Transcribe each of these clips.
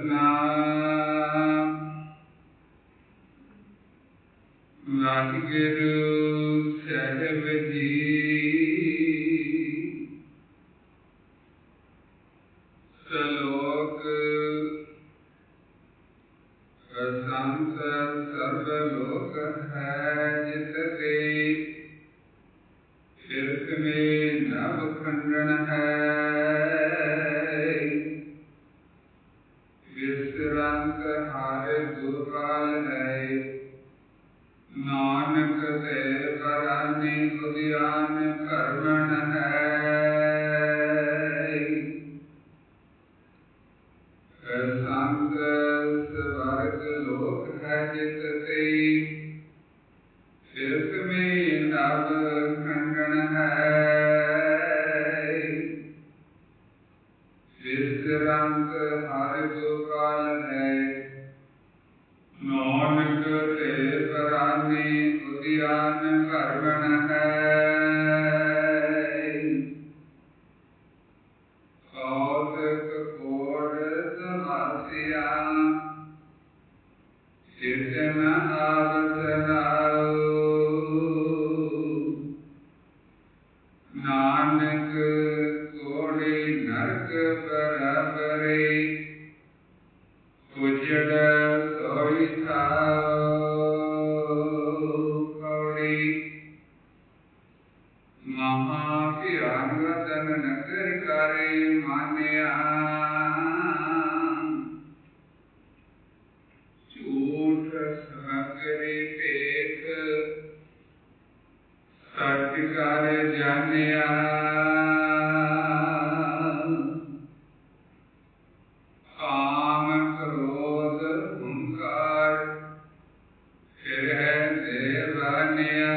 ਸਤਨਾਮ ਵਾਹਿਗੁਰੂ ਸਾਹਿਬ ਜੀ। ਸਲੋਕ ਅਸੰਤ ਸਰਬ ਲੋਕ ਹੈ ਜਿਤ ਤੇ ਸੰਤ ਸਵਰਗ ਲੋਕ ਹੈ ਜਿਤ ਤੇ ਫਿਰਕ ਮੇ ਨਵ ਨਾਨਕ ਕੋੜੀ ਨਰਕ ਬਰਾਬਰੇ ਉਜੜ ਸੋਈ ਥਾਉ ਕੌੜੀ। ਮਹਾ ਭਿਆਨ ਰਤਨ ਨਗਰ ਕਰੇ ਮਾਨਿਆ। ਝੂਠ ਕਰ ਜਾਣਿਆ। ਕਾਮ ਕ੍ਰੋਧ ਹੰਕਾਰ ਫਿਰ ਹੈ ਦੇਵਾਨਿਆ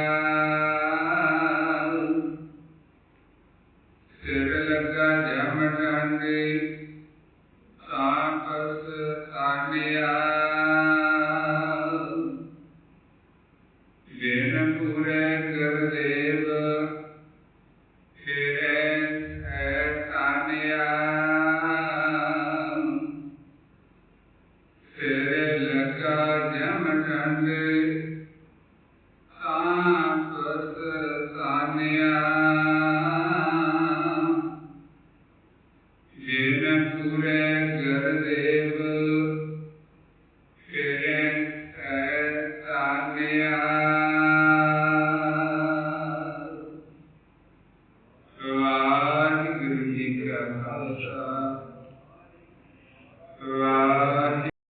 ਸਿਰ ਲੱਗਾ ਜਮ ਡਾਂਡੇ ਤਾਪਸ ਤਾਨਿਆ and ah,